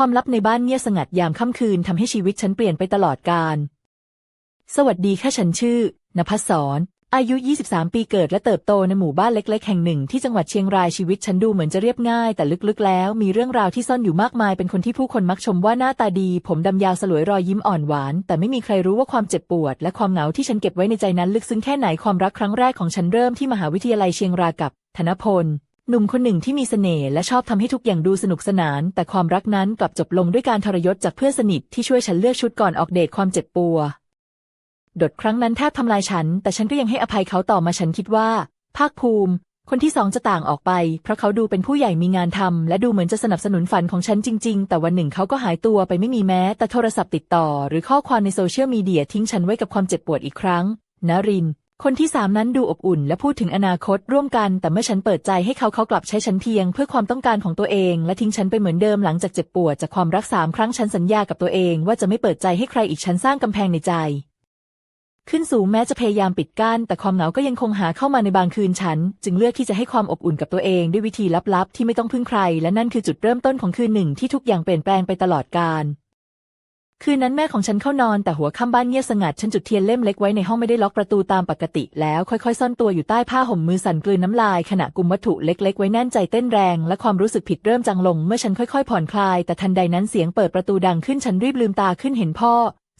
ความลับในบ้านเงียบสงัดยามค่ำคืนทำให้ชีวิตฉันเปลี่ยนไปตลอดกาล สวัสดีค่ะฉันชื่อนภัสสรอายุ 23 ปีเกิดและเติบโตในหมู่บ้านเล็ก ๆ แห่งหนึ่งที่จังหวัดเชียงรายชีวิตฉันดูเหมือนจะเรียบง่าย แต่ลึกๆ แล้วมีเรื่องราวที่ซ่อนอยู่มากมายเป็นคนที่ผู้คนมักชมว่าหน้าตาดี ผมดำยาวสลวยรอยยิ้มอ่อนหวาน แต่ไม่มีใครรู้ว่าความเจ็บปวด และความเหงาที่ฉันเก็บไว้ในใจนั้นลึกซึ้งแค่ไหนความรักครั้งแรกของฉันเริ่มที่มหาวิทยาลัยเชียงรายกับ ธนพล หนุ่มคนหนึ่งที่มีเสน่ห์และชอบทำให้ทุกอย่างดูสนุกสนาน แต่ความรักนั้นกลับจบลงด้วยการทรยศจากเพื่อนสนิทที่ช่วยฉันเลือกชุดก่อนออกเดทความเจ็บปวดดครั้งนั้นแทบทำลายฉัน แต่ฉันก็ยังให้อภัยเขาต่อมาฉันคิดว่า ภาคภูมิ คนที่สองจะต่างออกไป เพราะเขาดูเป็นผู้ใหญ่มีงานทำและดูเหมือนจะสนับสนุนฝันของฉันจริง ๆ แต่วันหนึ่งเขาก็หายตัวไปไม่มีแม้ แต่โทรศัพท์ติดต่อ หรือข้อความในโซเชียลมีเดียทิ้งฉันไว้กับความเจ็บปวดอีกครั้ง นริน คนที่สามนั้นดูอบอุ่นและพูดถึงอนาคตร่วมกัน แต่เมื่อฉันเปิดใจให้เขาเขากลับใช้ฉันเพียง เพื่อความต้องการของตัวเองและทิ้งฉันไปเหมือนเดิมหลังจากเจ็บปวดจากความรักสามครั้งฉันสัญญากับตัวเอง ว่าจะไม่เปิดใจให้ใครอีกฉันสร้างกำแพงในใจ ขึ้นสูงแม้จะพยายามปิดกั้นแต่ความเหงาก็ยังคงหาเข้ามาในบางคืนฉัน จึงเลือกที่จะให้ความอบอุ่นกับตัวเองด้วยวิธีลับๆ ที่ไม่ต้องพึ่งใคร และนั่นคือจุดเริ่มต้นของคืนหนึ่งที่ทุกอย่างเปลี่ยนแปลงไปตลอดกาล คืนนั้นแม่ของฉันเข้านอนแต่หัวค่ำบ้านเงียบสงัด ฉันจุดเทียนเล่มเล็กไว้ในห้องไม่ได้ล็อกประตูตามปกติ แล้วค่อยๆ ซ่อนตัวอยู่ใต้ผ้าห่มมือสั่นกลืนน้ำลาย ขณะกุมวัตถุเล็ก ๆ ไว้แน่นใจเต้นแรง และความรู้สึกผิดเริ่มจางลง เมื่อฉันค่อยๆ ผ่อนคลาย แต่ทันใดนั้นเสียงเปิดประตูดังขึ้นฉันรีบลืมตาขึ้นเห็นพ่อ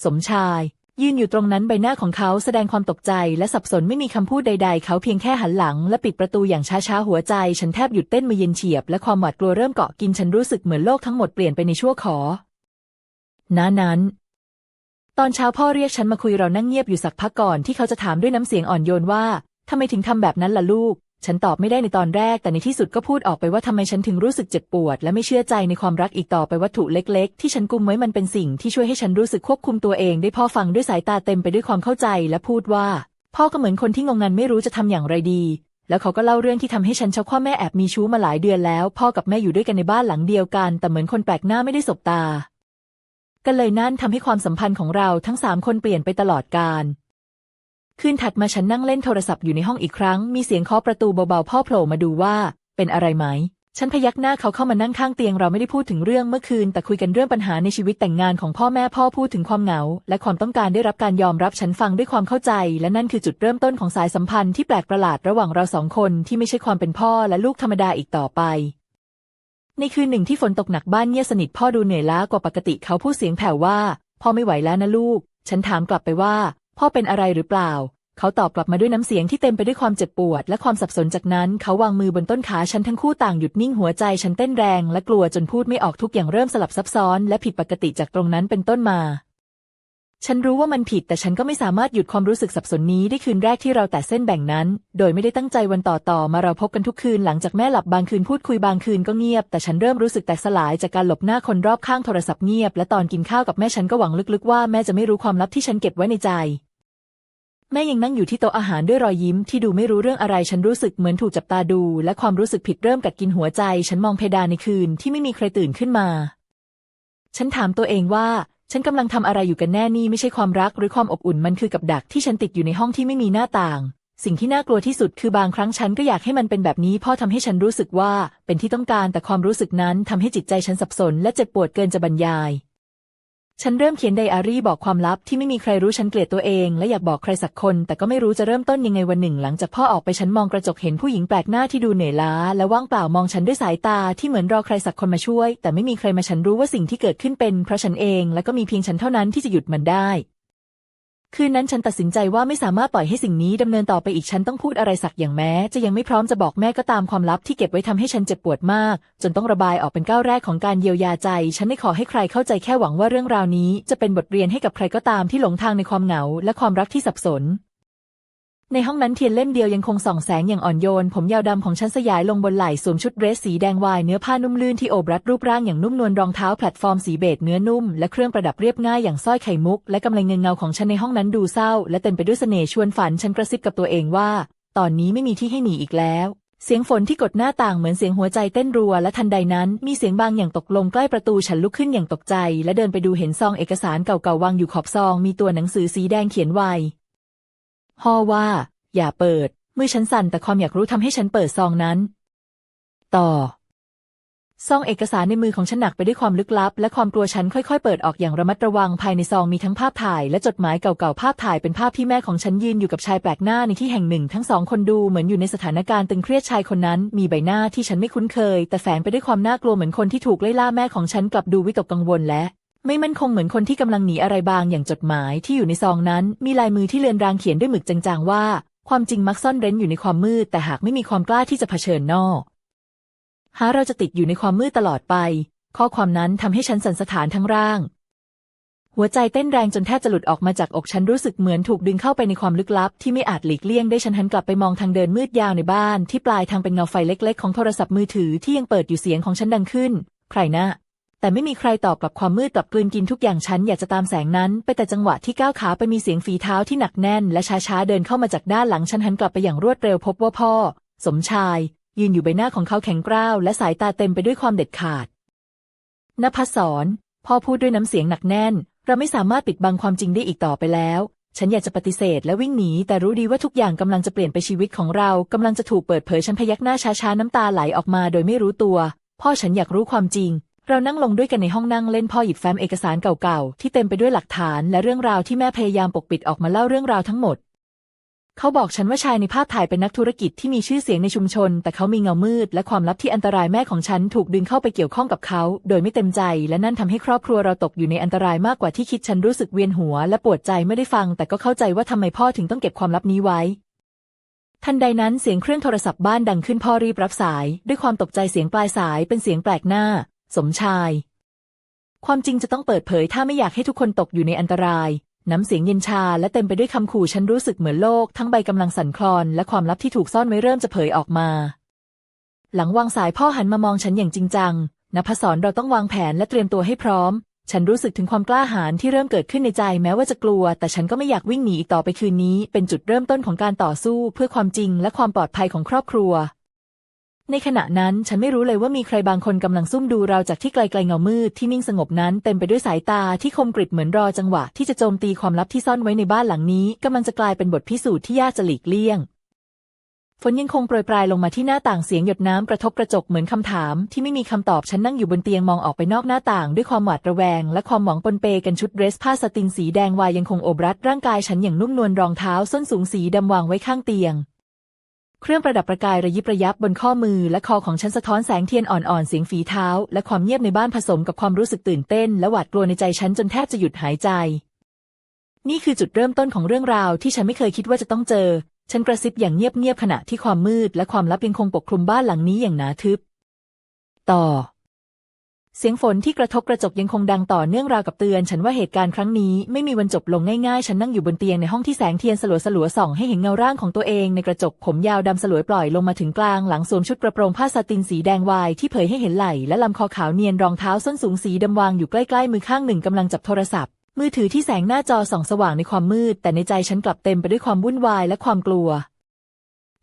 สมชาย ยืนอยู่ตรงนั้นใบหน้าของเขาแสดงความตกใจ และสับสนไม่มีคำพูดใด ๆ เขาเพียงแค่หันหลัง และปิดประตูอย่างช้าๆหัวใจ ฉันแทบหยุดเต้นมือเย็นเฉียบ และความหวาดกลัวเริ่มเกาะกินฉันรู้สึกเหมือนโลกทั้งหมดเปลี่ยนไปในชั่วขอ ณนั้น ตอนเช้าพ่อเรียกฉันมาคุยเรานั่งเงียบอยู่สักพักก่อนที่เขาจะถามด้วยน้ำเสียงอ่อนโยนว่าทำไมถึงทำแบบนั้นล่ะลูก ฉันตอบไม่ได้ในตอนแรก แต่ในที่สุดก็พูดออกไปว่าทำไมฉันถึงรู้สึกเจ็บปวด และไม่เชื่อใจในความรักอีกต่อไปวัตถุเล็ก ๆ ที่ฉันกุมไว้มันเป็นสิ่งที่ช่วยให้ฉันรู้สึกควบคุมตัวเองได้พ่อฟังด้วยสายตาเต็มไปด้วยความเข้าใจและพูดว่า พ่อก็เหมือนคนที่งงงันไม่รู้จะทำอย่างไรดี แล้วเขาก็เล่าเรื่องที่ทำให้ฉันช็อกว่าแม่แอบมีชู้มาหลายเดือนแล้ว พ่อกับแม่อยู่ด้วยกันในบ้านหลังเดียวกัน แต่เหมือนคนแปลกหน้าไม่ได้สบตา กันเลยนั่นทำให้ความสัมพันธ์ของเราทั้งสามคนเปลี่ยนไปตลอดกาลคืนถัดมาฉันนั่งเล่นโทรศัพท์อยู่ในห้องอีกครั้ง มีเสียงเคาะประตูเบาๆพ่อโผล่มาดูว่า เป็นอะไรไหม ฉันพยักหน้าเขาเข้ามานั่งข้างเตียงเราไม่ได้พูดถึงเรื่องเมื่อคืน แต่คุยกันเรื่องปัญหาในชีวิตแต่งงานของพ่อแม่พ่อพูดถึงความเหงา และความต้องการได้รับการยอมรับฉันฟังด้วยความเข้าใจ และนั่นคือจุดเริ่มต้นของสายสัมพันธ์ที่แปลกประหลาดระหว่างเราสองคนที่ไม่ใช่ความเป็นพ่อและลูกธรรมดาอีกต่อไป ในคืนหนึ่งที่ฝนตกหนักบ้านเงียบสนิทพ่อดูเหนื่อยล้ากว่าปกติเขาพูดเสียงแผ่วว่า พ่อไม่ไหวแล้วนะลูก ฉันถามกลับไปว่า พ่อเป็นอะไรหรือเปล่า เขาตอบกลับมาด้วยน้ำเสียงที่เต็มไปด้วยความเจ็บปวด และความสับสนจากนั้นเขาวางมือบนต้นขาฉันทั้งคู่ต่างหยุดนิ่งหัวใจฉันเต้นแรง และกลัวจนพูดไม่ออกทุกอย่างเริ่มสลับซับซ้อน และผิดปกติจากตรงนั้นเป็นต้นมา ฉันรู้ว่ามันผิดแต่ฉันก็ไม่สามารถหยุดความรู้สึกสับสนนี้ได้คืนแรกที่เราแต่เส้นแบ่งนั้น โดยไม่ได้ตั้งใจวันต่อต่อมาเราพบกันทุกคืนหลังจากแม่หลับบางคืนพูดคุยบางคืนก็เงียบ แต่ฉันเริ่มรู้สึกแตกสลายจากการหลบหน้าคนรอบข้างโทรศัพท์เงียบ และตอนกินข้าวกับแม่ฉันก็หวังลึกๆว่าแม่จะไม่รู้ความลับที่ฉันเก็บไว้ในใจ แม่ยังนั่งอยู่ที่โต๊ะอาหารด้วยรอยยิ้มที่ดูไม่รู้เรื่องอะไรฉันรู้สึกเหมือนถูกจับตาดู และความรู้สึกผิดเริ่มกัดกินหัวใจ ฉันมองเพดานในคืนที่ไม่มีใครตื่นขึ้นมา ฉันถามตัวเองว่า ฉันกำลังทำอะไรอยู่กันแน่นี่ไม่ใช่ความรักหรือความอบอุ่นมันคือกับดักที่ฉันติดอยู่ในห้องที่ไม่มีหน้าต่าง สิ่งที่น่ากลัวที่สุดคือบางครั้งฉันก็อยากให้มันเป็นแบบนี้พ่อทำให้ฉันรู้สึกว่าเป็นที่ต้องการแต่ความรู้สึกนั้นทำให้จิตใจฉันสับสนและเจ็บปวดเกินจะบรรยาย ฉันเริ่มเขียนไดอารี่บอกความลับที่ไม่มีใครรู้ฉันเกลียดตัวเอง และอยากบอกใครสักคน แต่ก็ไม่รู้จะเริ่มต้นยังไงวันหนึ่ง หลังจากพ่อออกไปฉันมองกระจกเห็นผู้หญิงแปลกหน้าที่ดูเหนื่อยล้า และว่างเปล่ามองฉันด้วยสายตาที่เหมือนรอใครสักคนมาช่วย แต่ไม่มีใครมาฉันรู้ว่าสิ่งที่เกิดขึ้นเป็นเพราะฉันเอง และก็มีเพียงฉันเท่านั้นที่จะหยุดมันได้ คืนนั้นฉันตัดสินใจว่าไม่สามารถปล่อยให้สิ่งนี้ดำเนินต่อไปอีกฉันต้องพูดอะไรสักอย่างแม้ จะยังไม่พร้อมจะบอกแม่ก็ตามความลับที่เก็บไว้ทำให้ฉันเจ็บปวดมาก จนต้องระบายออกเป็นก้าวแรกของการเยียวยาใจ ฉันไม่ขอให้ใครเข้าใจแค่หวังว่าเรื่องราวนี้ จะเป็นบทเรียนให้กับใครก็ตามที่หลงทางในความเหงาและความรักที่สับสน ในห้องนั้นเทียนเล่มเดียวยังคงส่องแสงอย่างอ่อนโยน ผมยาวดำของฉันสยายลงบนไหล่สวมชุดเดรสสีแดงวายเนื้อผ้านุ่มลื่นที่โอบรัดรูปร่างอย่างนุ่มนวลรองเท้าแพลตฟอร์มสีเบจเนื้อนุ่มและเครื่องประดับเรียบง่ายอย่างสร้อยไข่มุก และกำไลเงินเงาของฉันในห้องนั้นดูเศร้า และเต็มไปด้วยเสน่ห์ชวนฝันฉันกระซิบกับตัวเองว่า ตอนนี้ไม่มีที่ให้หนีอีกแล้ว เสียงฝนที่กดหน้าต่างเหมือนเสียงหัวใจเต้นรัวและทันใดนั้นมีเสียงบางอย่างตกลงใกล้ประตูฉันลุกขึ้นอย่างตกใจ และเดินไปดูเห็นซองเอกสารเก่าๆวางอยู่ขอบซอง มีตัวหนังสือสีแดงเขียนไว้ ฮอว่า อย่าเปิด มือฉันสั่นแต่ความอยากรู้ทำให้ฉันเปิดซองนั้น ต่อ ซองเอกสารในมือของฉันหนักไปด้วยความลึกลับ และความกลัวฉันค่อยๆ เปิดออกอย่างระมัดระวังภายในซองมีทั้งภาพถ่ายและจดหมายเก่าๆ ภาพถ่ายเป็นภาพที่แม่ของฉันยืนอยู่กับชายแปลกหน้าในที่แห่งหนึ่ง ทั้งสองคนดูเหมือนอยู่ในสถานการณ์ตึงเครียดชายคนนั้น มีใบหน้าที่ฉันไม่คุ้นเคย แต่แฝงไปด้วยความน่ากลัวเหมือนคนที่ถูกไล่ล่าแม่ของฉันกลับดูวิตกกังวลและ ไม่มั่นคงเหมือนคนที่กำลังหนีอะไรบางอย่างจดหมายที่อยู่ในซองนั้น มีลายมือที่เลือนรางเขียนด้วยหมึกจางๆว่า ความจริงมักซ่อนเร้นอยู่ในความมืด แต่หากไม่มีความกล้าที่จะเผชิญนอก หาเราจะติดอยู่ในความมืดตลอดไป ข้อความนั้นทำให้ฉันสั่นสะท้านทั้งร่าง หัวใจเต้นแรงจนแทบจะหลุดออกมาจากอกฉันรู้สึกเหมือนถูกดึงเข้าไปในความลึกลับ ที่ไม่อาจหลีกเลี่ยงได้ฉันหันกลับไปมองทางเดินมืดยาวในบ้าน ที่ปลายทางเป็นเงาไฟเล็ก ๆ ของโทรศัพท์มือถือที่ยังเปิดอยู่เสียงของฉันดังขึ้น ใครนะ แต่ไม่มีใครตอบกลับความมืดกลับกลืนกินทุกอย่างฉันอยากจะตามแสงนั้น ไปแต่จังหวะที่ก้าวขาไปมีเสียงฝีเท้าที่หนักแน่น และช้าๆเดินเข้ามาจากด้านหลังฉันหันกลับไปอย่างรวดเร็วพบว่าพ่อ สมชาย ยืนอยู่ใบหน้าของเขาแข็งกร้าวและสายตาเต็มไปด้วยความเด็ดขาดนภัสสรพ่อพูดด้วยน้ำเสียงหนักแน่น เราไม่สามารถปิดบังความจริงได้อีกต่อไปแล้ว ฉันอยากจะปฏิเสธและวิ่งหนีแต่รู้ดีว่าทุกอย่างกำลังจะเปลี่ยนไปชีวิตของเรากำลังจะถูกเปิดเผยฉันพยักหน้าช้าๆน้ำตาไหลออกมาโดยไม่รู้ตัว พ่อฉันอยากรู้ความจริง เรานั่งลงด้วยกันในห้องนั่งเล่นพ่อหยิบแฟ้มเอกสารเก่าๆ ที่เต็มไปด้วยหลักฐานและเรื่องราวที่แม่พยายามปกปิดออกมาเล่าเรื่องราวทั้งหมด เขาบอกฉันว่าชายในภาพถ่ายเป็นนักธุรกิจที่มีชื่อเสียงในชุมชน แต่เขามีเงามืด และความลับที่อันตรายแม่ของฉันถูกดึงเข้าไปเกี่ยวข้องกับเขา โดยไม่เต็มใจ และนั่นทำให้ครอบครัวเราตกอยู่ในอันตรายมากกว่าที่คิดฉันรู้สึกเวียนหัว และปวดใจไม่ได้ฟัง แต่ก็เข้าใจว่าทำไมพ่อถึงต้องเก็บความลับนี้ไว้ทันใดนั้นเสียงเครื่องโทรศัพท์บ้านดังขึ้นพ่อรีบรับสาย ด้วยความตกใจเสียงปลายสายเป็นเสียงแปลกหน้า สมชาย ความจริงจะต้องเปิดเผยถ้าไม่อยากให้ทุกคนตกอยู่ในอันตราย น้ำเสียงเย็นชาและเต็มไปด้วยคำขู่ฉันรู้สึกเหมือนโลก ทั้งใบกำลังสั่นคลอน และความลับที่ถูกซ่อนไว้เริ่มจะเผยออกมา หลังวางสายพ่อหันมามองฉันอย่างจริงจังนภศรเราต้องวางแผนและเตรียมตัวให้พร้อม ฉันรู้สึกถึงความกล้าหาญที่เริ่มเกิดขึ้นในใจแม้ว่าจะกลัว แต่ฉันก็ไม่อยากวิ่งหนีอีกต่อไปคืนนี้ เป็นจุดเริ่มต้นของการต่อสู้ เพื่อความจริงและความปลอดภัยของครอบครัว ในขณะนั้นฉันไม่รู้เลยว่ามีใครบางคนกำลังซุ่มดูเราจากที่ไกลๆเงามืดที่นิ่งสงบนั้นเต็มไปด้วยสายตาที่คมกริบเหมือนรอจังหวะที่จะโจมตีความลับที่ซ่อนไว้ในบ้านหลังนี้กำลังจะกลายเป็นบทพิสูจน์ที่ยากจะหลีกเลี่ยง ฝนยังคงโปรยปลายลงมาที่หน้าต่างเสียงหยดน้ำกระทบกระจกเหมือนคำถาม ที่ไม่มีคำตอบฉันนั่งอยู่บนเตียงมองออกไปนอกหน้าต่าง ด้วยความหวาดระแวง และความหวังปนเปกันชุดเดรสผ้าสตินสีแดงวายยังคงโอบรัดร่างกายฉันอย่างนุ่มนวลรองเท้าส้นสูงสีดำวางไว้ข้างเตียง เครื่องประดับประกายระยิบระยับบนข้อมือและคอของฉันสะท้อนแสงเทียนอ่อนๆ เสียงฝีเท้า และความเงียบในบ้านผสมกับความรู้สึกตื่นเต้น และหวาดกลัวในใจฉันจนแทบจะหยุดหายใจ นี่คือจุดเริ่มต้นของเรื่องราวที่ฉันไม่เคยคิดว่าจะต้องเจอ ฉันกระซิบอย่างเงียบๆขณะที่ความมืด และความลับยังคงปกคลุมบ้านหลังนี้อย่างหนาทึบ ต่อ เสียงฝนที่กระทบกระจกยังคงดังต่อเนื่องราวกับเตือน ฉันว่าเหตุการณ์ครั้งนี้ไม่มีวันจบลงง่ายๆ ฉันนั่งอยู่บนเตียงในห้องที่แสงเทียนสลัวสลัวส่องให้เห็นเงาร่างของตัวเองในกระจกผมยาวดำสลวยปล่อยลงมาถึงกลางหลังสวมชุดกระโปรงผ้าซาตินสีแดงวายที่เผยให้เห็นไหล่และลำคอขาวเนียนรองเท้าส้นสูงสีดำวางอยู่ใกล้ๆมือข้างหนึ่งกำลังจับโทรศัพท์ มือถือที่แสงหน้าจอส่องสว่างในความมืด แต่ในใจฉันกลับเต็มไปด้วยความวุ่นวายและความกลัว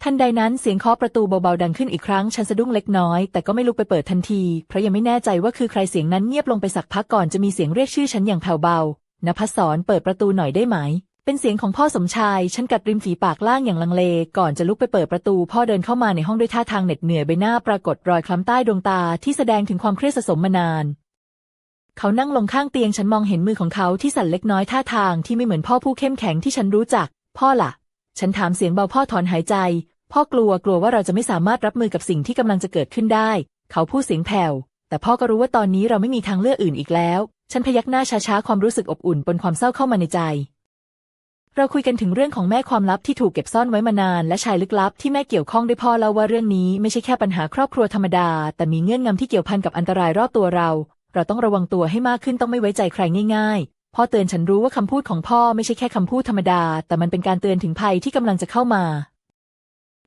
ทันใดนั้นเสียงเคาะประตูเบาๆดังขึ้นอีกครั้งฉันสะดุ้งเล็กน้อย แต่ก็ไม่ลุกไปเปิดทันที เพราะยังไม่แน่ใจว่าคือใครเสียงนั้นเงียบลงไปสักพักก่อนจะมีเสียงเรียกชื่อฉันอย่างแผ่วเบานภัสสรเปิดประตูหน่อยได้ไหม เป็นเสียงของพ่อสมชาย ฉันกัดริมฝีปากล่างอย่างลังเล ก่อนจะลุกไปเปิดประตู พ่อเดินเข้ามาในห้องด้วยท่าทางเหน็ดเหนื่อยใบหน้าปรากฏรอยคล้ำใต้ดวงตาที่แสดงถึงความเครียดสะสมมานาน เขานั่งลงข้างเตียงฉันมองเห็นมือของเขาที่สั่นเล็กน้อยท่าทางที่ไม่เหมือนพ่อผู้เข้มแข็งที่ฉันรู้จัก พ่อล่ะ ฉันถามเสียงเบาพ่อถอนหายใจ พ่อกลัวกลัวว่าเราจะไม่สามารถรับมือกับสิ่งที่กำลังจะเกิดขึ้นได้ เขาพูดเสียงแผ่ว แต่พ่อก็รู้ว่าตอนนี้เราไม่มีทางเลือกอื่นอีกแล้ว ฉันพยักหน้าช้าๆความรู้สึกอบอุ่นปนความเศร้าเข้ามาในใจ เราคุยกันถึงเรื่องของแม่ความลับที่ถูกเก็บซ่อนไว้มานาน และชายลึกลับที่แม่เกี่ยวข้องด้วยพ่อเล่าว่าเรื่องนี้ไม่ใช่แค่ปัญหาครอบครัวธรรมดา แต่มีเงื่อนงำที่เกี่ยวพันกับอันตรายรอบตัวเรา เราต้องระวังตัวให้มากขึ้นต้องไม่ไว้ใจใครง่ายๆ พ่อเตือนฉันรู้ว่าคำพูดของพ่อไม่ใช่แค่คำพูดธรรมดา แต่มันเป็นการเตือนถึงภัยที่กำลังจะเข้ามา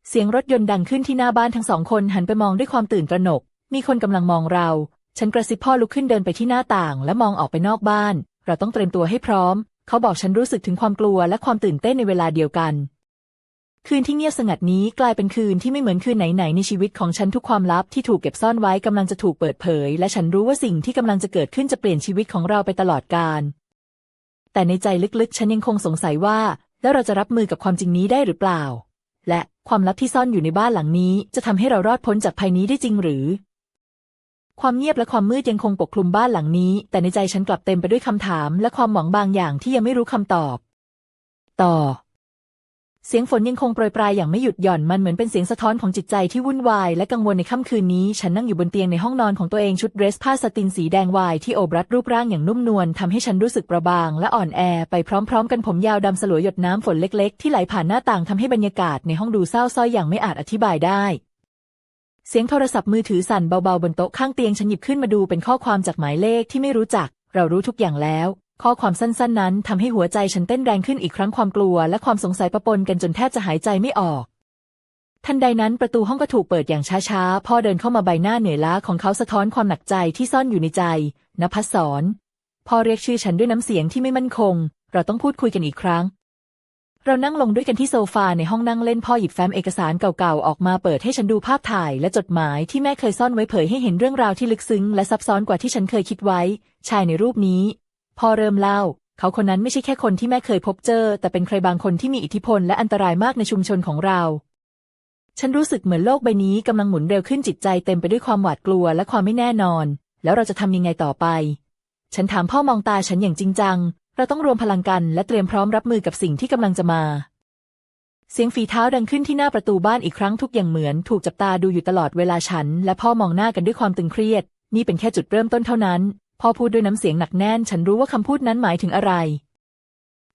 เสียงรถยนต์ดังขึ้นที่หน้าบ้านทั้งสองคนหันไปมองด้วยความตื่นตระหนก มีคนกำลังมองเรา ฉันกระซิบพ่อลุกขึ้นเดินไปที่หน้าต่าง และมองออกไปนอกบ้าน เราต้องเตรียมตัวให้พร้อม เขาบอกฉันรู้สึกถึงความกลัวและความตื่นเต้นในเวลาเดียวกัน คืนที่เงียบสงัดนี้กลายเป็นคืนที่ไม่เหมือนคืนไหนๆในชีวิตของฉันทุกความลับที่ถูกเก็บซ่อนไว้กำลังจะถูกเปิดเผย และฉันรู้ว่าสิ่งที่กำลังจะเกิดขึ้นจะเปลี่ยนชีวิตของเราไปตลอดกาล แต่ในใจลึกๆ ฉันยังคงสงสัยว่า แล้วเราจะรับมือกับความจริงนี้ได้หรือเปล่า และความลับที่ซ่อนอยู่ในบ้านหลังนี้ จะทำให้เรารอดพ้นจากภัยนี้ได้จริงหรือ ความเงียบและความมืดยังคงปกคลุมบ้านหลังนี้ แต่ในใจฉันกลับเต็มไปด้วยคำถาม และความหวังบางอย่างที่ยังไม่รู้คำตอบ ต่อ เสียงฝนยังคงโปรยปลายอย่างไม่หยุดหย่อนมันเหมือนเป็นเสียงสะท้อนของจิตใจที่วุ่นวายและกังวลในค่ำคืนนี้ ฉันนั่งอยู่บนเตียงในห้องนอนของตัวเองชุดเดรสผ้าสตินสีแดงวายที่โอบรัดรูปร่างอย่างนุ่มนวลทำให้ฉันรู้สึกประบางและอ่อนแอไปพร้อมๆ กันผมยาวดำสลวยหยดน้ำฝนเล็กๆ ที่ไหลผ่านหน้าต่างทำให้บรรยากาศในห้องดูเศร้าส้อยอย่างไม่อาจอธิบายได้ เสียงโทรศัพท์มือถือสั่นเบาๆบนโต๊ะข้างเตียงฉันหยิบขึ้นมาดูเป็นข้อความจากหมายเลขที่ไม่รู้จัก เรารู้ทุกอย่างแล้ว ข้อความสั้นๆ นั้นทำให้หัวใจฉันเต้นแรงขึ้นอีกครั้งความกลัว และความสงสัยปะปนกันจนแทบจะหายใจไม่ออก ทันใดนั้นประตูห้องก็ถูกเปิดอย่างช้าๆ พ่อเดินเข้ามาใบหน้าเหนื่อยล้าของเขาสะท้อนความหนักใจที่ซ่อนอยู่ในใจนภัสสรพ่อเรียกชื่อฉันด้วยน้ำเสียงที่ไม่มั่นคง เราต้องพูดคุยกันอีกครั้ง เรานั่งลงด้วยกันที่โซฟาในห้องนั่งเล่นพ่อหยิบแฟ้มเอกสารเก่าๆออกมาเปิดให้ฉันดูภาพถ่าย และจดหมายที่แม่เคยซ่อนไว้เผยให้เห็นเรื่องราวที่ลึกซึ้ง และซับซ้อนกว่าที่ฉันเคยคิดไว้ ชายในรูปนี้ พอเริ่มเล่า เขาคนนั้นไม่ใช่แค่คนที่แม่เคยพบเจอ แต่เป็นใครบางคนที่มีอิทธิพลและอันตรายมากในชุมชนของเรา ฉันรู้สึกเหมือนโลกใบนี้กำลังหมุนเร็วขึ้นจิตใจเต็มไปด้วยความหวาดกลัวและความไม่แน่นอน แล้วเราจะทำยังไงต่อไป ฉันถามพ่อมองตาฉันอย่างจริงจัง เราต้องรวมพลังกันและเตรียมพร้อมรับมือกับสิ่งที่กำลังจะมาเสียงฝีเท้าดังขึ้นที่หน้าประตูบ้านอีกครั้งทุกอย่างเหมือน ถูกจับตาดูอยู่ตลอดเวลาฉัน และพ่อมองหน้ากันด้วยความตึงเครียด นี่เป็นแค่จุดเริ่มต้นเท่านั้น พ่อพูดด้วยน้ำเสียงหนักแน่น ฉันรู้ว่าคำพูดนั้นหมายถึงอะไร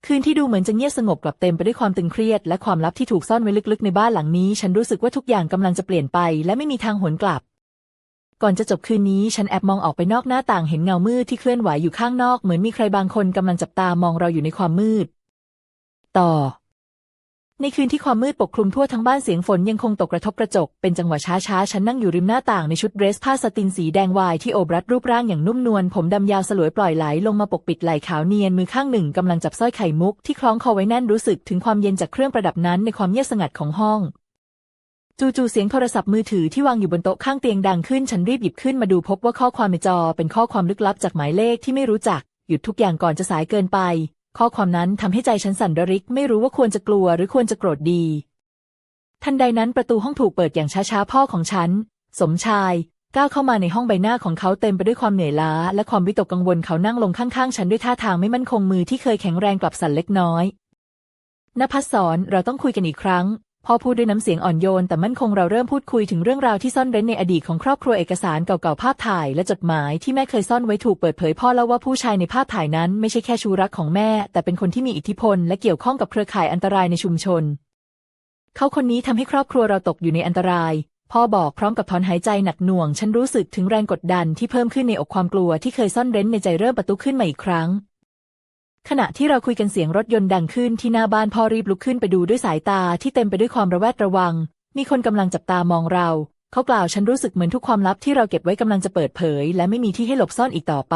คืนที่ดูเหมือนจะเงียบสงบกลับเต็มไปด้วยความตึงเครียด และความลับที่ถูกซ่อนไว้ลึกๆในบ้านหลังนี้ ฉันรู้สึกว่าทุกอย่างกำลังจะเปลี่ยนไป และไม่มีทางหวนกลับ ก่อนจะจบคืนนี้ ฉันแอบมองออกไปนอกหน้าต่างเห็นเงามืดที่เคลื่อนไหวอยู่ข้างนอก เหมือนมีใครบางคนกำลังจับตามองเราอยู่ในความมืด ต่อ ในคืนที่ความมืดปกคลุมทั่วทั้งบ้านเสียงฝนยังคงตกกระทบกระจก เป็นจังหวะช้าๆ ฉันนั่งอยู่ริมหน้าต่างในชุดเดรสผ้าสตินสีแดงวายที่โอบรัดรูปร่างอย่างนุ่มนวล ผมดำยาวสลวยปล่อยไหลลงมาปกปิดไหล่ขาวเนียน มือข้างหนึ่งกำลังจับสร้อยไข่มุกที่คล้องคอไว้แน่นรู้สึกถึงความเย็นจากเครื่องประดับนั้นในความเงียบสงัดของห้อง จู่ๆเสียงโทรศัพท์มือถือที่วางอยู่บนโต๊ะข้างเตียงดังขึ้น ฉันรีบหยิบขึ้นมาดูพบว่าข้อความในจอเป็นข้อความลึกลับจากหมายเลขที่ไม่รู้จัก หยุดทุกอย่างก่อนจะสายเกินไป ข้อความนั้นทำให้ใจฉันสั่นระริกไม่รู้ว่าควรจะกลัวหรือควรจะโกรธดี ทันใดนั้นประตูห้องถูกเปิดอย่างช้าๆพ่อของฉัน สมชาย ก้าวเข้ามาในห้องใบหน้าของเขาเต็มไปด้วยความเหนื่อยล้า และความวิตกกังวลเขานั่งลงข้างๆ ฉันด้วยท่าทางไม่มั่นคงมือที่เคยแข็งแรงกลับสั่นเล็กน้อยนภัสสรเราต้องคุยกันอีกครั้ง พ่อพูดด้วยน้ำเสียงอ่อนโยน แต่มั่นคงเราเริ่มพูดคุยถึงเรื่องราวที่ซ่อนเร้นในอดีตของครอบครัวเอกสารเก่าๆภาพถ่าย และจดหมายที่แม่เคยซ่อนไว้ถูกเปิดเผยพ่อเล่าว่าผู้ชายในภาพถ่ายนั้นไม่ใช่แค่ชูรักของแม่ แต่เป็นคนที่มีอิทธิพล และเกี่ยวข้องกับเครือข่ายอันตรายในชุมชน เขาคนนี้ทำให้ครอบครัวเราตกอยู่ในอันตราย พ่อบอกพร้อมกับถอนหายใจหนักหน่วง ฉันรู้สึกถึงแรงกดดันที่เพิ่มขึ้นในอกความกลัวที่เคยซ่อนเร้นในใจเริ่มประตุขึ้นมาอีกครั้ง ขณะที่เราคุยกันเสียงรถยนต์ดังขึ้นที่หน้าบ้านพ่อรีบลุกขึ้นไปดูด้วยสายตาที่เต็มไปด้วยความระแวดระวัง มีคนกำลังจับตามองเรา เขากล่าวฉันรู้สึกเหมือนทุกความลับที่เราเก็บไว้กำลังจะเปิดเผย และไม่มีที่ให้หลบซ่อนอีกต่อไป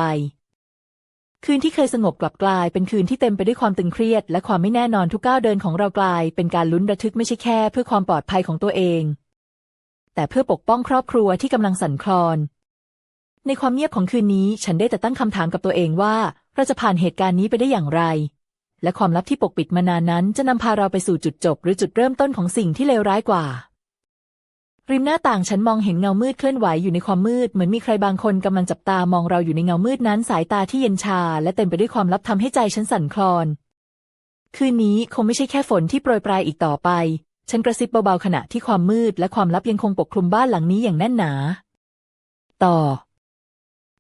คืนที่เคยสงบกลับกลาย เป็นคืนที่เต็มไปด้วยความตึงเครียด และความไม่แน่นอนทุกก้าวเดินของเรากลาย เป็นการลุ้นระทึกไม่ใช่แค่ เพื่อความปลอดภัยของตัวเอง แต่เพื่อปกป้องครอบครัวที่กำลังสั่นคลอน ในความเงียบของคืนนี้ ฉันได้แต่ตั้งคำถามกับตัวเองว่า เราจะผ่านเหตุการณ์นี้ไปได้อย่างไร และความลับที่ปกปิดมานานนั้นจะนำพาเราไปสู่จุดจบ หรือจุดเริ่มต้นของสิ่งที่เลวร้ายกว่า ริมหน้าต่างฉันมองเห็นเงามืดเคลื่อนไหวอยู่ในความมืดเหมือนมีใครบางคนกำลังจับตามองเราอยู่ในเงามืดนั้นสายตาที่เย็นชา และเต็มไปด้วยความลับทำให้ใจฉันสั่นคลอน คืนนี้คงไม่ใช่แค่ฝนที่โปรยปลายอีกต่อไป ฉันกระซิบเบาๆขณะที่ความมืดและความลับยังคงปกคลุมบ้านหลังนี้อย่างแน่นหนา ต่อ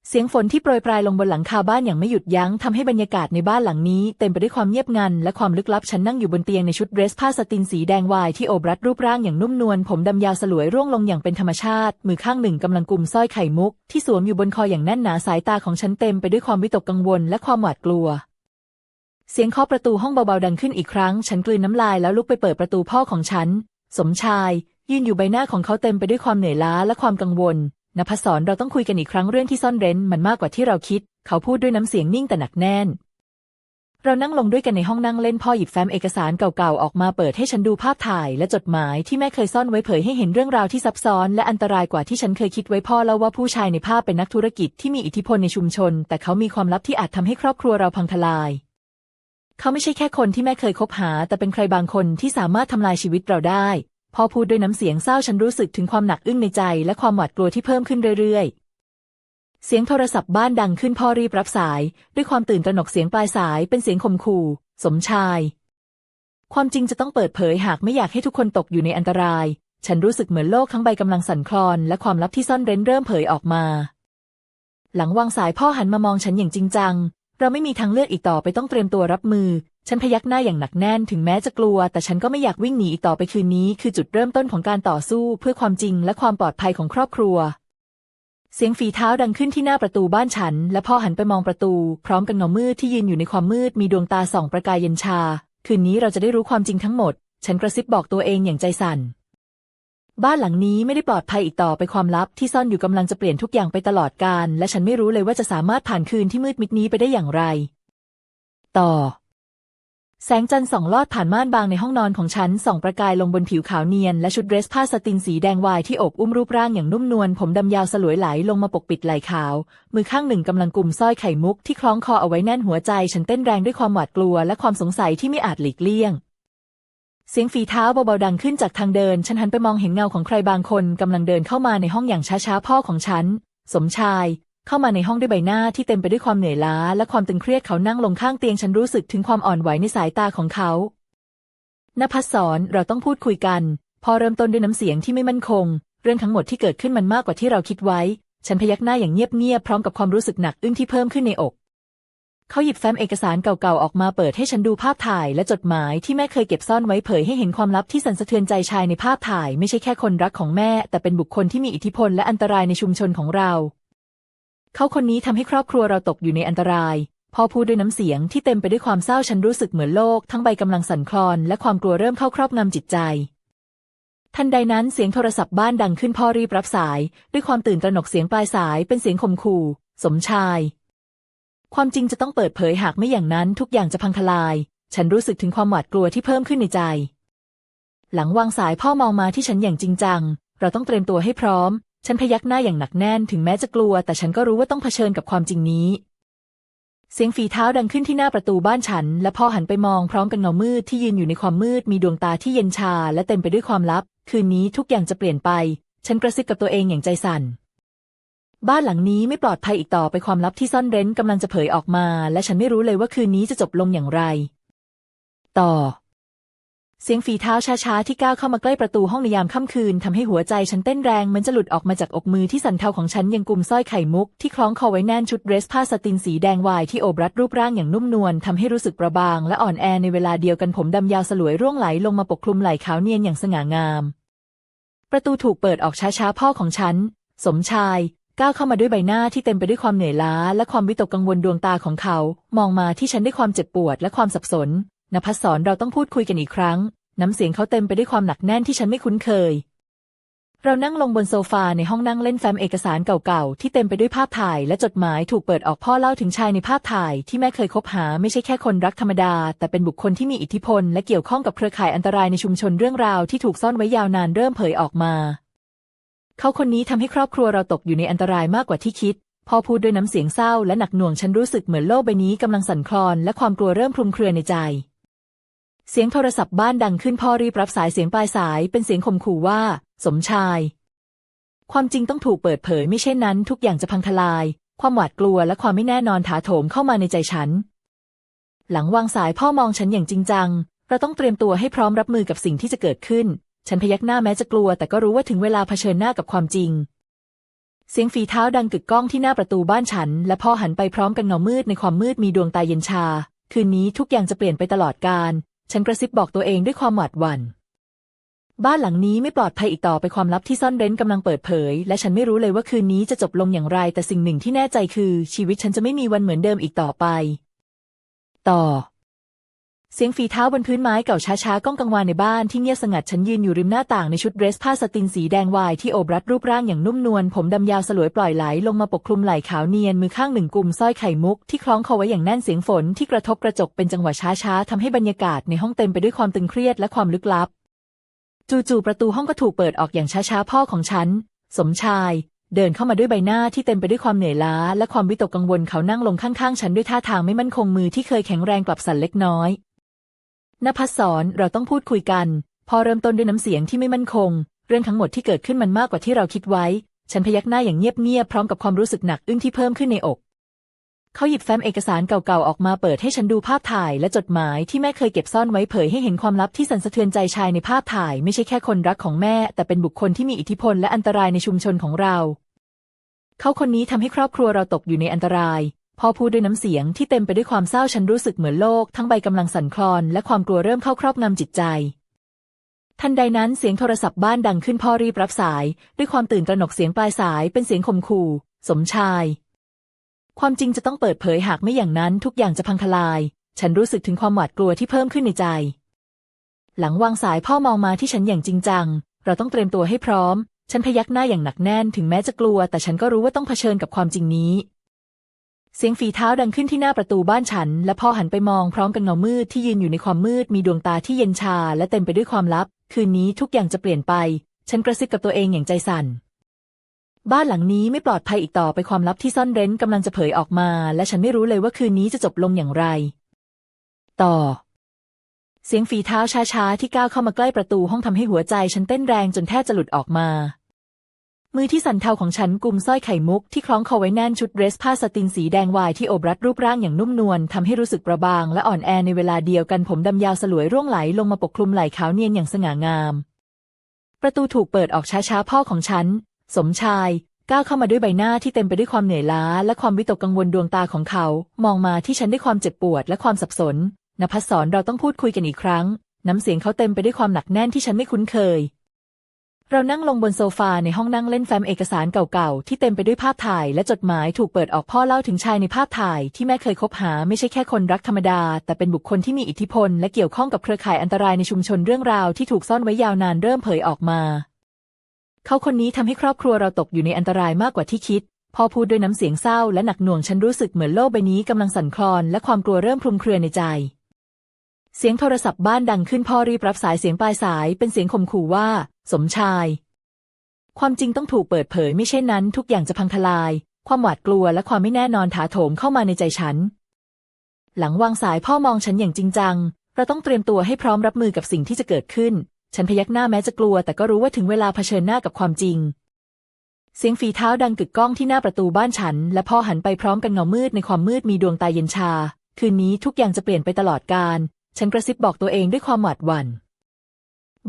เสียงฝนที่โปรยปลายลงบนหลังคาบ้านอย่างไม่หยุดยั้งทำให้บรรยากาศในบ้านหลังนี้เต็มไปด้วยความเงียบงันและความลึกลับฉันนั่งอยู่บนเตียงในชุดเดรสผ้าสตินสีแดงวายที่โอบรัดรูปร่างอย่างนุ่มนวลผมดำยาวสลวยร่วงลงอย่างเป็นธรรมชาติ มือข้างหนึ่งกำลังกุมสร้อยไข่มุก ที่สวมอยู่บนคออย่างแน่นหนาสายตาของฉันเต็มไปด้วยความวิตกกังวลและความหวาดกลัวเสียงเคาะประตูห้องเบาๆดังขึ้นอีกครั้ง ฉันกลืนน้ำลายแล้วลุกไปเปิดประตูพ่อของฉัน สมชาย ยืนอยู่ใบหน้าของเขาเต็มไปด้วยความเหนื่อยล้าและความกังวล นภัสสรเราต้องคุยกันอีกครั้งเรื่องที่ซ่อนเร้นมันมากกว่าที่เราคิด เขาพูดด้วยน้ำเสียงนิ่งแต่หนักแน่น เรานั่งลงด้วยกันในห้องนั่งเล่นพ่อหยิบแฟ้มเอกสารเก่าๆออกมาเปิดให้ฉันดูภาพถ่ายและจดหมายที่แม่เคยซ่อนไว้เผยให้เห็นเรื่องราวที่ซับซ้อนและอันตรายกว่าที่ฉันเคยคิดไว้พ่อเล่าว่าผู้ชายในภาพเป็นนักธุรกิจที่มีอิทธิพลในชุมชน แต่เขามีความลับที่อาจทำให้ครอบครัวเราพังทลาย เขาไม่ใช่แค่คนที่แม่เคยคบหา แต่เป็นใครบางคนที่สามารถทำลายชีวิตเราได้ พ่อพูดด้วยน้ำเสียงเศร้าฉันรู้สึกถึงความหนักอึ้งในใจ และความหวาดกลัวที่เพิ่มขึ้นเรื่อยๆ เสียงโทรศัพท์บ้านดังขึ้นพ่อรีบรับสาย ด้วยความตื่นตระหนกเสียงปลายสายเป็นเสียงข่มขู่ สมชาย ความจริงจะต้องเปิดเผยหากไม่อยากให้ทุกคนตกอยู่ในอันตราย ฉันรู้สึกเหมือนโลกทั้งใบกำลังสั่นคลอน และความลับที่ซ่อนเร้นเริ่มเผยออกมา หลังวางสายพ่อหันมามองฉันอย่างจริงจัง เราไม่มีทางเลือกอีกต่อไปต้องเตรียมตัวรับมือ ฉันพยักหน้าอย่างหนักแน่นถึงแม้จะกลัว แต่ฉันก็ไม่อยากวิ่งหนีอีกต่อไปคืนนี้คือจุดเริ่มต้นของการต่อสู้เพื่อความจริงและความปลอดภัยของครอบครัว เสียงฝีเท้าดังขึ้นที่หน้าประตูบ้านฉัน และพ่อหันไปมองประตู พร้อมกับเงามืดที่ยืนอยู่ในความมืดมีดวงตาส่องประกายเย็นชา คืนนี้เราจะได้รู้ความจริงทั้งหมด ฉันกระซิบบอกตัวเองอย่างใจสั่น บ้านหลังนี้ไม่ได้ปลอดภัยอีกต่อไปความลับที่ซ่อนอยู่กำลังจะเปลี่ยนทุกอย่างไปตลอดกาลและฉันไม่รู้เลยว่าจะสามารถผ่านคืนที่มืดมิดนี้ไปได้อย่างไร ต่อ แสงจันทร์ส่องลอดผ่านม่านบางในห้องนอนของฉันส่องประกายลงบนผิวขาวเนียน และชุดเดรสผ้าสตินสีแดงวายที่อบอุ้มรูปร่างอย่างนุ่มนวลผมดำยาวสลวยไหลลงมาปกปิดไหล่ขาว มือข้างหนึ่งกำลังกุมสร้อยไข่มุกที่คล้องคอเอาไว้แน่นหัวใจ ฉันเต้นแรงด้วยความหวาดกลัว และความสงสัยที่ไม่อาจหลีกเลี่ยง เสียงฝีเท้าเบาๆดังขึ้นจากทางเดิน ฉันหันไปมองเห็นเงาของใครบางคนกำลังเดินเข้ามาในห้องอย่างช้าๆพ่อของฉัน สมชาย เข้ามาในห้องด้วยใบหน้าที่เต็มไปด้วยความเหนื่อยล้า และความตึงเครียดเขานั่งลงข้างเตียงฉันรู้สึกถึงความอ่อนไหวในสายตาของเขานภัสสรเราต้องพูดคุยกัน พอเริ่มต้นด้วยน้ำเสียงที่ไม่มั่นคง เรื่องทั้งหมดที่เกิดขึ้นมันมากกว่าที่เราคิดไว้ ฉันพยักหน้าอย่างเงียบๆพร้อมกับความรู้สึกหนักอึ้งที่เพิ่มขึ้นในอก เขาหยิบแฟ้มเอกสารเก่าๆออกมาเปิดให้ฉันดูภาพถ่ายและจดหมายที่แม่เคยเก็บซ่อนไว้เผยให้เห็นความลับที่สั่นสะเทือนใจชายในภาพถ่าย ไม่ใช่แค่คนรักของแม่ แต่เป็นบุคคลที่มีอิทธิพลและอันตรายในชุมชนของเรา เขาคนนี้ทำให้ครอบครัวเราตกอยู่ในอันตราย พ่อพูดด้วยน้ำเสียงที่เต็มไปด้วยความเศร้าฉันรู้สึกเหมือนโลกทั้งใบกำลังสั่นคลอน และความกลัวเริ่มเข้าครอบงำจิตใจ ทันใดนั้นเสียงโทรศัพท์บ้านดังขึ้นพ่อรีบรับสาย ด้วยความตื่นตระหนกเสียงปลายสายเป็นเสียงข่มขู่ สมชาย ความจริงจะต้องเปิดเผยหากไม่อย่างนั้นทุกอย่างจะพังทลาย ฉันรู้สึกถึงความหวาดกลัวที่เพิ่มขึ้นในใจ หลังวางสายพ่อมองมาที่ฉันอย่างจริงจัง เราต้องเตรียมตัวให้พร้อม ฉันพยักหน้าอย่างหนักแน่นถึงแม้จะกลัว แต่ฉันก็รู้ว่าต้องเผชิญกับความจริงนี้ เสียงฝีเท้าดังขึ้นที่หน้าประตูบ้านฉัน และพ่อหันไปมองพร้อมกับเงามืดที่ยืนอยู่ในความมืดมีดวงตาที่เย็นชาและเต็มไปด้วยความลับ คืนนี้ทุกอย่างจะเปลี่ยนไป ฉันกระซิบกับตัวเองอย่างใจสั่นบ้านหลังนี้ไม่ปลอดภัยอีกต่อไปความลับที่ซ่อนเร้นกำลังจะเผยออกมา และฉันไม่รู้เลยว่าคืนนี้จะจบลงอย่างไร ต่อ เสียงฝีเท้าช้าๆ ที่ก้าวเข้ามาใกล้ประตูห้องในยามค่ำคืนทำให้หัวใจฉันเต้นแรงเหมือนจะหลุดออกมาจากอกมือที่สั่นเทาของฉันยังกุมสร้อยไข่มุกที่คล้องคอไว้แน่นชุดเดรสผ้าสตินสีแดงวายที่โอบรัดรูปร่างอย่างนุ่มนวลทำให้รู้สึกประบางและอ่อนแอในเวลาเดียวกันผมดำยาวสลวยร่วงไหลลงมาปกคลุมไหล่ขาวเนียนอย่างสง่างาม ประตูถูกเปิดออกช้าๆ พ่อของฉัน สมชายก้าวเข้ามาด้วยใบหน้าที่เต็มไปด้วยความเหนื่อยล้า และความวิตกกังวลดวงตาของเขา มองมาที่ฉันด้วยความเจ็บปวดและความสับสน นภัสสรเราต้องพูดคุยกันอีกครั้ง น้ำเสียงเขาเต็มไปด้วยความหนักแน่นที่ฉันไม่คุ้นเคย เรานั่งลงบนโซฟาในห้องนั่งเล่นแฟ้มเอกสารเก่าๆ ที่เต็มไปด้วยภาพถ่ายและจดหมายถูกเปิดออกพ่อเล่าถึงชายในภาพถ่ายที่แม่เคยคบหาไม่ใช่แค่คนรักธรรมดา แต่เป็นบุคคลที่มีอิทธิพล และเกี่ยวข้องกับเครือข่ายอันตรายในชุมชนเรื่องราวที่ถูกซ่อนไว้ยาวนานเริ่มเผยออกมา เขาคนนี้ทำให้ครอบครัวเราตกอยู่ในอันตรายมากกว่าที่คิดพอพูดด้วยน้ำเสียงเศร้าและหนักหน่วงฉันรู้สึกเหมือนโลกใบนี้กำลังสั่นคลอนและความกลัวเริ่มคลุมเครือในใจ เสียงโทรศัพท์บ้านดังขึ้นพ่อรีบรับสายเสียงปลายสายเป็นเสียงข่มขู่ว่า สมชาย ความจริงต้องถูกเปิดเผยไม่เช่นนั้น ทุกอย่างจะพังทลาย ความหวาดกลัวและความไม่แน่นอนถาโถมเข้ามาในใจฉัน หลังวางสายพ่อมองฉันอย่างจริงจัง เราต้องเตรียมตัวให้พร้อมรับมือกับสิ่งที่จะเกิดขึ้น ฉันพยักหน้าแม้จะกลัว แต่ก็รู้ว่าถึงเวลาเผชิญหน้ากับความจริง เสียงฝีเท้าดังกึกก้องที่หน้าประตูบ้านฉัน และพ่อหันไปพร้อมกันเงามืดในความมืดมีดวงตาเย็นชา คืนนี้ทุกอย่างจะเปลี่ยนไปตลอดกาล ฉันกระซิบบอกตัวเองด้วยความหวาดหวั่น บ้านหลังนี้ไม่ปลอดภัยอีกต่อไปความลับที่ซ่อนเร้นกำลังเปิดเผย และฉันไม่รู้เลยว่าคืนนี้จะจบลงอย่างไร แต่สิ่งหนึ่งที่แน่ใจคือ ชีวิตฉันจะไม่มีวันเหมือนเดิมอีกต่อไป ต่อ เสียงฝีเท้าบนพื้นไม้เก่าช้าๆ ก้องกังวานในบ้านที่เงียบสงัดฉันยืนอยู่ริมหน้าต่างในชุดเดรสผ้าสตินสีแดงวายที่โอบรัดรูปร่างอย่างนุ่มนวลผมดำยาวสลวยปล่อยไหลลงมาปกคลุมไหล่ขาวเนียนมือข้างหนึ่งกลุ่มสร้อยไข่มุกที่คล้องคอไว้อย่างแน่นเสียงฝนที่กระทบกระจกเป็นจังหวะช้าๆทำให้บรรยากาศในห้องเต็มไปด้วยความตึงเครียดและความลึกลับ จู่ๆประตูห้องก็ถูกเปิดออกอย่างช้าๆพ่อของฉัน สมชาย เดินเข้ามาด้วยใบหน้าที่เต็มไปด้วยความเหนื่อยล้า และความวิตกกังวลเขานั่งลงข้างๆ ฉันด้วยท่าทางไม่มั่นคงมือที่เคยแข็งแรงกลับสั่นเล็กน้อย นภัสสรเราต้องพูดคุยกัน พอเริ่มต้นด้วยน้ำเสียงที่ไม่มั่นคง เรื่องทั้งหมดที่เกิดขึ้นมันมากกว่าที่เราคิดไว้ ฉันพยักหน้าอย่างเงียบๆพร้อมกับความรู้สึกหนักอึ้งที่เพิ่มขึ้นในอก เขาหยิบแฟ้มเอกสารเก่าๆออกมาเปิดให้ฉันดูภาพถ่ายและจดหมายที่แม่เคยเก็บซ่อนไว้เผยให้เห็นความลับที่สั่นสะเทือนใจชายในภาพถ่าย ไม่ใช่แค่คนรักของแม่ แต่เป็นบุคคลที่มีอิทธิพลและอันตรายในชุมชนของเรา เขาคนนี้ทำให้ครอบครัวเราตกอยู่ในอันตราย พอพูดด้วยน้ำเสียงที่เต็มไปด้วยความเศร้าฉันรู้สึกเหมือนโลกทั้งใบกำลังสั่นคลอน และความกลัวเริ่มเข้าครอบงำจิตใจ ทันใดนั้นเสียงโทรศัพท์บ้านดังขึ้นพ่อรีบรับสาย ด้วยความตื่นตระหนกเสียงปลายสายเป็นเสียงข่มขู่ สมชาย ความจริงจะต้องเปิดเผยหากไม่อย่างนั้นทุกอย่างจะพังทลาย ฉันรู้สึกถึงความหวาดกลัวที่เพิ่มขึ้นในใจ หลังวางสายพ่อมองมาที่ฉันอย่างจริงจัง เราต้องเตรียมตัวให้พร้อม ฉันพยักหน้าอย่างหนักแน่นถึงแม้จะกลัว แต่ฉันก็รู้ว่าต้องเผชิญกับความจริงนี้ เสียงฝีเท้าดังขึ้นที่หน้าประตูบ้านฉัน และพ่อหันไปมองพร้อมกับเงามืดที่ยืนอยู่ในความมืดมีดวงตาที่เย็นชาและเต็มไปด้วยความลับ คืนนี้ทุกอย่างจะเปลี่ยนไป ฉันกระซิบกับตัวเองอย่างใจสั่น บ้านหลังนี้ไม่ปลอดภัยอีกต่อไปความลับที่ซ่อนเร้นกำลังจะเผยออกมา และฉันไม่รู้เลยว่าคืนนี้จะจบลงอย่างไร ต่อ เสียงฝีเท้าช้าๆที่ก้าวเข้ามาใกล้ประตูห้องทำให้หัวใจ ฉันเต้นแรงจนแทบจะหลุดออกมา มือที่สันเทาของฉันกุมสร้อยไข่มุกที่คล้องคอไว้แน่นชุดเดรสผ้าสตินสีแดงวายที่โอบรัดรูปร่างอย่างนุ่มนวลทำให้รู้สึกประบางและอ่อนแอในเวลาเดียวกันผมดำยาวสลวยร่วงไหลลงมาปกคลุมไหล่ขาวเนียนอย่างสง่างาม ประตูถูกเปิดออกช้าๆพ่อของฉัน สมชายก้าวเข้ามาด้วยใบหน้าที่เต็มไปด้วยความเหนื่อยล้า และความวิตกกังวลดวงตาของเขา มองมาที่ฉันด้วยความเจ็บปวดและความสับสนนภัสสรเราต้องพูดคุยกันอีกครั้ง น้ำเสียงเขาเต็มไปด้วยความหนักแน่นที่ฉันไม่คุ้นเคย เรานั่งลงบนโซฟาในห้องนั่งเล่นแฟ้มเอกสารเก่าๆ ที่เต็มไปด้วยภาพถ่ายและจดหมายถูกเปิดออกพ่อเล่าถึงชายในภาพถ่ายที่แม่เคยคบหาไม่ใช่แค่คนรักธรรมดา แต่เป็นบุคคลที่มีอิทธิพล และเกี่ยวข้องกับเครือข่ายอันตรายในชุมชนเรื่องราวที่ถูกซ่อนไว้ยาวนานเริ่มเผยออกมา เขาคนนี้ทำให้ครอบครัวเราตกอยู่ในอันตรายมากกว่าที่คิดพ่อพูดด้วยน้ำเสียงเศร้าและหนักหน่วงฉันรู้สึกเหมือนโลกใบนี้กำลังสั่นคลอนและความกลัวเริ่มคลุมเครือในใจเสียงโทรศัพท์บ้านดังขึ้นพ่อรีบรับสายเสียงปลายสายเป็นเสียงข่มขู่ว่า สมชาย ความจริงต้องถูกเปิดเผยไม่เช่นนั้น ทุกอย่างจะพังทลาย ความหวาดกลัวและความไม่แน่นอนถาโถมเข้ามาในใจฉัน หลังวางสายพ่อมองฉันอย่างจริงจัง เราต้องเตรียมตัวให้พร้อมรับมือกับสิ่งที่จะเกิดขึ้น ฉันพยักหน้าแม้จะกลัว แต่ก็รู้ว่าถึงเวลาเผชิญหน้ากับความจริง เสียงฝีเท้าดังกึกก้องที่หน้าประตูบ้านฉัน และพ่อหันไปพร้อมกันเงามืดในความมืดมีดวงตาเย็นชา คืนนี้ทุกอย่างจะเปลี่ยนไปตลอดกาลฉันกระซิบบอกตัวเองด้วยความหวาดหวัน่น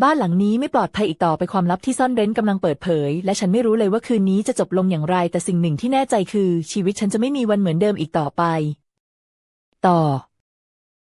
บ้านหลังนี้ไม่ปลอดภัยอีกต่อไปความลับที่ซ่อนเร้นกำลังเปิดเผย และฉันไม่รู้เลยว่าคืนนี้จะจบลงอย่างไร แต่สิ่งหนึ่งที่แน่ใจคือ ชีวิตฉันจะไม่มีวันเหมือนเดิมอีกต่อไป ต่อ